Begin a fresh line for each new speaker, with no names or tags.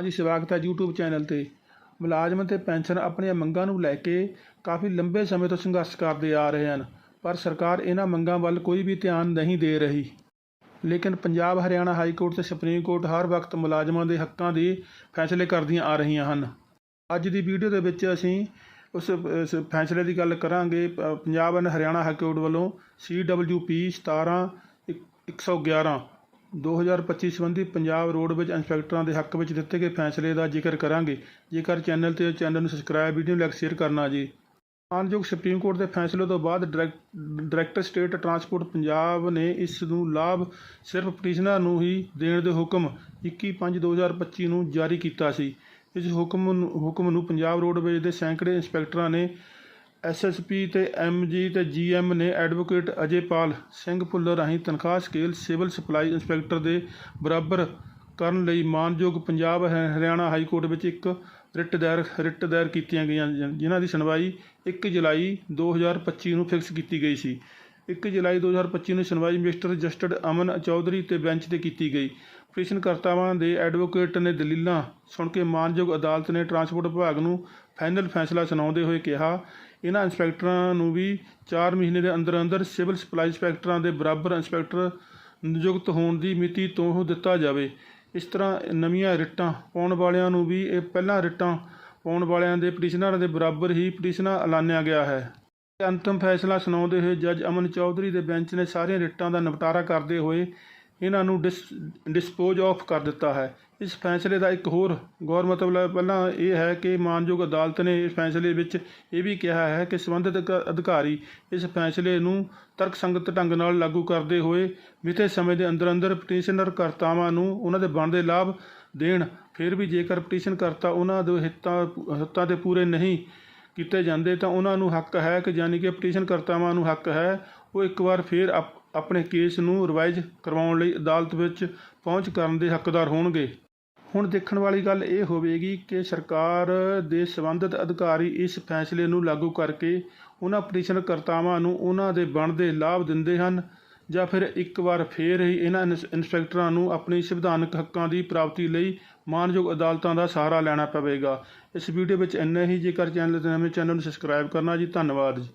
ਹਾਂਜੀ, ਸਵਾਗਤ ਹੈ YouTube ਚੈਨਲ ਤੇ। ਮੁਲਾਜ਼ਮ ਤੇ ਪੈਨਸ਼ਨ ਆਪਣੀਆਂ ਮੰਗਾਂ ਨੂੰ ਲੈ ਕੇ ਕਾਫੀ ਲੰਬੇ ਸਮੇਂ ਤੋਂ ਸੰਘਰਸ਼ ਕਰਦੇ ਆ ਰਹੇ ਹਨ, ਪਰ ਸਰਕਾਰ ਇਹਨਾਂ ਮੰਗਾਂ ਵੱਲ ਕੋਈ ਵੀ ਧਿਆਨ ਨਹੀਂ ਦੇ ਰਹੀ। ਲੇਕਿਨ ਪੰਜਾਬ, ਹਰਿਆਣਾ ਹਾਈ ਕੋਰਟ ਤੇ ਸੁਪਰੀਮ ਕੋਰਟ ਹਰ ਵਕਤ ਮੁਲਾਜ਼ਮਾਂ ਦੇ ਹੱਕਾਂ ਦੇ ਫੈਸਲੇ ਕਰਦੀਆਂ ਆ ਰਹੀਆਂ ਹਨ। ਅੱਜ ਦੀ ਵੀਡੀਓ ਦੇ ਵਿੱਚ ਅਸੀਂ ਉਸ ਫੈਸਲੇ ਦੀ ਗੱਲ ਕਰਾਂਗੇ। ਪ- Punjab and Haryana high court ਵੱਲੋਂ CWP 17 111 2025 ਸੰਬੰਧੀ ਪੰਜਾਬ ਰੋਡਵੇਜ਼ ਇੰਸਪੈਕਟਰਾਂ ਦੇ ਹੱਕ ਵਿੱਚ ਦਿੱਤੇ ਗਏ ਫੈਸਲੇ ਦਾ ਜ਼ਿਕਰ ਕਰਾਂਗੇ। ਜੇਕਰ ਚੈਨਲ ਤੇ ਚੈਨਲ ਨੂੰ ਸਬਸਕ੍ਰਾਈਬ, ਵੀਡੀਓ ਨੂੰ ਲਾਈਕ, ਸ਼ੇਅਰ ਕਰਨਾ ਜੀ। ਮਾਨਯੋਗ ਸੁਪਰੀਮ ਕੋਰਟ ਦੇ ਫੈਸਲੇ ਤੋਂ ਬਾਅਦ ਡਾਇਰੈਕ- ਡਾਇਰੈਕਟਰ ਸਟੇਟ ਟਰਾਂਸਪੋਰਟ ਪੰਜਾਬ ਨੇ ਇਸ ਨੂੰ ਲਾਭ ਸਿਰਫ ਪਟੀਸ਼ਨਰ ਨੂੰ ਹੀ ਦੇਣ ਦੇ ਹੁਕਮ 21/5/2025 ਨੂੰ ਜਾਰੀ ਕੀਤਾ ਸੀ। ਇਸ ਹੁਕਮ ਨੂੰ ਹੁਕਮ ਨੂੰ ਪੰਜਾਬ ਰੋਡਵੇਜ਼ ਦੇ ਸੈਂਕੜੇ ਇੰਸਪੈਕਟਰਾਂ ਨੇ ਐਸਐਸਪੀ ਤੇ ਐਮਜੀ ਤੇ ਜੀਐਮ ਨੇ ਐਡਵੋਕੇਟ ਅਜੇਪਾਲ ਸਿੰਘ ਭੁੱਲਰ ਰਾਹੀਂ ਤਨਖਾਹ ਸਕੇਲ ਸਿਵਲ ਸਪਲਾਈ ਇੰਸਪੈਕਟਰ ਦੇ ਬਰਾਬਰ ਕਰਨ ਲਈ ਮਾਨਯੋਗ ਪੰਜਾਬ ਹਰਿਆਣਾ ਹਾਈ ਕੋਰਟ ਵਿੱਚ ਇੱਕ ਰਿਟ ਦਾਇਰ ਰਿਟ ਦਾਇਰ ਕੀਤੀਆਂ ਗਈਆਂ ਜਿਨ੍ਹਾਂ ਦੀ ਸੁਣਵਾਈ 1 ਜੁਲਾਈ 2025 ਨੂੰ ਫਿਕਸ ਕੀਤੀ ਗਈ ਸੀ। 1 ਜੁਲਾਈ 2025 ਨੂੰ ਸੁਣਵਾਈ ਮਿਸਟਰ ਜਸਟਿਸ ਅਮਨ ਚੌਧਰੀ ਤੇ ਬੈਂਚ ਤੇ ਕੀਤੀ ਗਈ। ਪਟੀਸ਼ਨਕਰਤਾਵਾਂ ਦੇ ਐਡਵੋਕੇਟ ਨੇ ਦਲੀਲਾਂ ਸੁਣ ਕੇ ਮਾਨਯੋਗ ਅਦਾਲਤ ਨੇ ਟਰਾਂਸਪੋਰਟ ਵਿਭਾਗ ਨੂੰ ਫਾਈਨਲ ਫੈਸਲਾ ਸੁਣਾਉਂਦੇ ਹੋਏ ਕਿਹਾ ਇਹਨਾਂ ਇੰਸਪੈਕਟਰਾਂ ਨੂੰ ਵੀ 4 ਮਹੀਨੇ ਦੇ ਅੰਦਰ ਅੰਦਰ ਸਿਵਲ ਸਪਲਾਈ ਇੰਸਪੈਕਟਰਾਂ ਦੇ ਬਰਾਬਰ ਇੰਸਪੈਕਟਰ ਨਿਯੁਕਤ ਹੋਣ ਦੀ ਮਿਤੀ ਤੋਂ ਦਿੱਤਾ ਜਾਵੇ। ਇਸ ਤਰ੍ਹਾਂ ਨਵੀਆਂ ਰਿਟਾਂ ਪਾਉਣ ਵਾਲਿਆਂ ਨੂੰ ਵੀ ਇਹ ਪਹਿਲਾਂ ਰਿਟਾਂ ਪਾਉਣ ਵਾਲਿਆਂ ਦੇ ਪਟੀਸ਼ਨਰਾਂ ਦੇ ਬਰਾਬਰ ਹੀ ਪਟੀਸ਼ਨਾਂ ਐਲਾਨਿਆ ਗਿਆ ਹੈ। ਅੰਤਮ ਫੈਸਲਾ ਸੁਣਾਉਂਦੇ ਹੋਏ ਜੱਜ ਅਮਨ ਚੌਧਰੀ ਦੇ ਬੈਂਚ ਨੇ ਸਾਰੀਆਂ ਰਿਟਾਂ ਦਾ ਨਿਪਟਾਰਾ ਕਰਦੇ ਹੋਏ ਇਹਨਾਂ ਨੂੰ ਡਿਸ, ਡਿਸਪੋਜ਼ ਆਫ ਕਰ ਦਿੱਤਾ ਹੈ। ਇਸ ਫੈਸਲੇ ਦਾ ਇੱਕ ਹੋਰ ਗੌਰ ਮਤਲਬ ਪਹਿਲਾਂ ਇਹ ਹੈ ਕਿ ਮਾਨਯੋਗ ਅਦਾਲਤ ਨੇ ਇਸ ਫੈਸਲੇ ਵਿੱਚ ਇਹ ਵੀ ਕਿਹਾ ਹੈ ਕਿ ਸੰਬੰਧਿਤ ਅਧਿਕਾਰੀ ਇਸ ਫੈਸਲੇ ਨੂੰ ਤਰਕਸੰਗਤ ਢੰਗ ਨਾਲ ਲਾਗੂ ਕਰਦੇ ਹੋਏ ਮਿੱਥੇ ਸਮੇਂ ਦੇ ਅੰਦਰ ਅੰਦਰ ਪਟੀਸ਼ਨਰ ਕਰਤਾਵਾਂ ਨੂੰ ਉਹਨਾਂ ਦੇ ਬਣਦੇ ਲਾਭ ਦੇਣ, ਫਿਰ ਵੀ ਜੇਕਰ ਪਟੀਸ਼ਨ ਕਰਤਾ ਉਹਨਾਂ ਦੇ ਹਿੱਤਾਂ ਹਿੱਤਾਂ ਦੇ ਪੂਰੇ ਨਹੀਂ ਕੀਤੇ ਜਾਂਦੇ ਤਾਂ ਉਹਨਾਂ ਨੂੰ ਹੱਕ ਹੈ ਕਿ ਯਾਨੀ ਕਿ ਪਟੀਸ਼ਨ ਕਰਤਾਵਾਂ ਨੂੰ ਹੱਕ ਹੈ, ਉਹ ਇੱਕ ਵਾਰ ਫਿਰ ਆਪ- ਆਪਣੇ ਕੇਸ ਨੂੰ ਰਿਵਾਈਜ਼ ਕਰਵਾਉਣ ਲਈ ਅਦਾਲਤ ਵਿੱਚ ਪਹੁੰਚ ਕਰਨ ਦੇ ਹੱਕਦਾਰ ਹੋਣਗੇ। ਹੁਣ ਦੇਖਣ ਵਾਲੀ ਗੱਲ ਇਹ ਹੋਵੇਗੀ ਕਿ ਸਰਕਾਰ ਦੇ ਸੰਬੰਧਿਤ ਅਧਿਕਾਰੀ ਇਸ ਫੈਸਲੇ ਨੂੰ ਲਾਗੂ ਕਰਕੇ ਉਹਨਾਂ ਪਟੀਸ਼ਨਕਰਤਾਵਾਂ ਨੂੰ ਉਹਨਾਂ ਦੇ ਬਣਦੇ ਲਾਭ ਦਿੰਦੇ ਹਨ ਜਾਂ ਫਿਰ ਇੱਕ ਵਾਰ ਫੇਰ ਹੀ ਇਹਨਾਂ ਇੰਸ- ਇੰਸਪੈਕਟਰਾਂ ਨੂੰ ਆਪਣੀ ਸੰਵਿਧਾਨਕ ਹੱਕਾਂ ਦੀ ਪ੍ਰਾਪਤੀ ਲਈ ਮਾਨਯੋਗ ਅਦਾਲਤਾਂ ਦਾ ਸਹਾਰਾ ਲੈਣਾ ਪਵੇਗਾ। ਇਸ ਵੀਡੀਓ ਵਿੱਚ ਇੰਨਾ ਹੀ। ਜੇਕਰ ਚੈਨਲ ਤੇ ਨਵੇਂ ਚੈਨਲ ਨੂੰ ਸਬਸਕ੍ਰਾਈਬ ਕਰਨਾ ਜੀ, ਧੰਨਵਾਦ ਜੀ।